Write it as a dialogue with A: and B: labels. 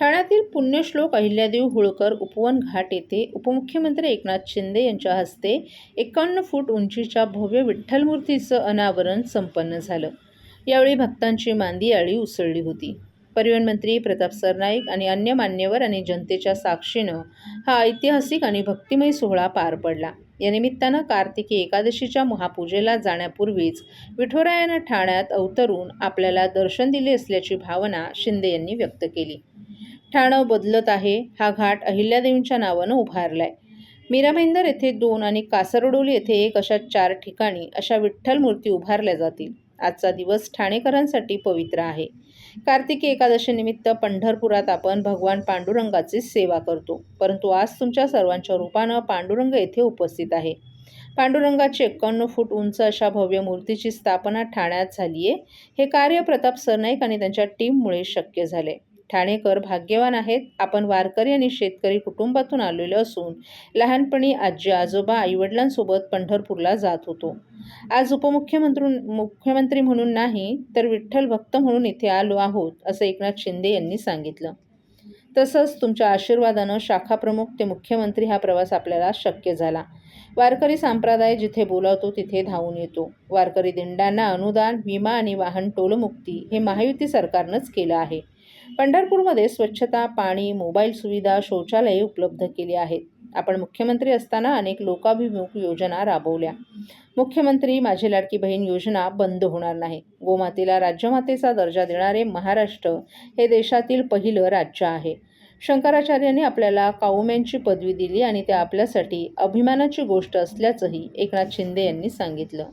A: ठाण्यातील पुण्यश्लोक अहिल्यादेव होळकर उपवन घाट येथे उपमुख्यमंत्री एकनाथ शिंदे यांच्या हस्ते एकावन्न फूट उंचीच्या भव्य विठ्ठलमूर्तीचं अनावरण संपन्न झालं. यावेळी भक्तांची मांदी आळी उसळली होती. परिवहन मंत्री प्रताप सरनाईक आणि अन्य मान्यवर आणि जनतेच्या साक्षीनं हा ऐतिहासिक आणि भक्तिमय सोहळा पार पडला. या निमित्तानं कार्तिकी एकादशीच्या महापूजेला जाण्यापूर्वीच विठोरायानं ठाण्यात अवतरून आपल्याला दर्शन दिले असल्याची भावना शिंदे यांनी व्यक्त केली. ठाणं बदलत आहे हा घाट अहिल्यादेवींच्या नावानं उभारलाय. मीराभाईंदर येथे दोन आणि कासरडोली येथे एक अशा चार ठिकाणी अशा विठ्ठल मूर्ती उभारल्या जातील. आजचा दिवस ठाणेकरांसाठी पवित्र आहे. कार्तिकी एकादशीनिमित्त पंढरपुरात आपण भगवान पांडुरंगाची सेवा करतो. परंतु आज तुमच्या सर्वांच्या रूपानं पांडुरंग येथे उपस्थित आहे. पांडुरंगाची एक्कावन्न फूट उंच अशा भव्य मूर्तीची स्थापना ठाण्यात झाली आहे हे कार्य प्रताप सरनाईक आणि त्यांच्या टीममुळे शक्य झाले ठाणेकर भाग्यवान आहेत. आपण वारकरी आणि शेतकरी कुटुंबातून आलेलो असून लहानपणी आजी आजोबा आईवडिलांसोबत पंढरपूरला जात होतो. आज उपमुख्यमंत्री मुख्यमंत्री म्हणून नाही तर विठ्ठल भक्त म्हणून इथे आलो आहोत असं एकनाथ शिंदे यांनी सांगितलं. तसंच तुमच्या आशीर्वादानं शाखाप्रमुख ते मुख्यमंत्री हा प्रवास आपल्याला शक्य झाला. वारकरी संप्रदाय जिथे बोलावतो तिथे धावून येतो. वारकरी दिंडांना अनुदान विमा आणि वाहन टोलमुक्ती हे महायुती सरकारनंच केलं आहे. पंढरपूरमध्ये स्वच्छता पाणी मोबाईल सुविधा शौचालये उपलब्ध केली आहेत. आपण मुख्यमंत्री असताना अनेक लोकाभिमुख योजना राबवल्या. मुख्यमंत्री माझी लाडकी बहीण योजना बंद होणार नाही. गोमातेला राज्यमातेचा दर्जा देणारे महाराष्ट्र हे देशातील पहिलं राज्य आहे. शंकराचार्यांनी आपल्याला काऊम्यांची पदवी दिली आणि ते आपल्यासाठी अभिमानाची गोष्ट असल्याचंही एकनाथ शिंदे यांनी सांगितलं.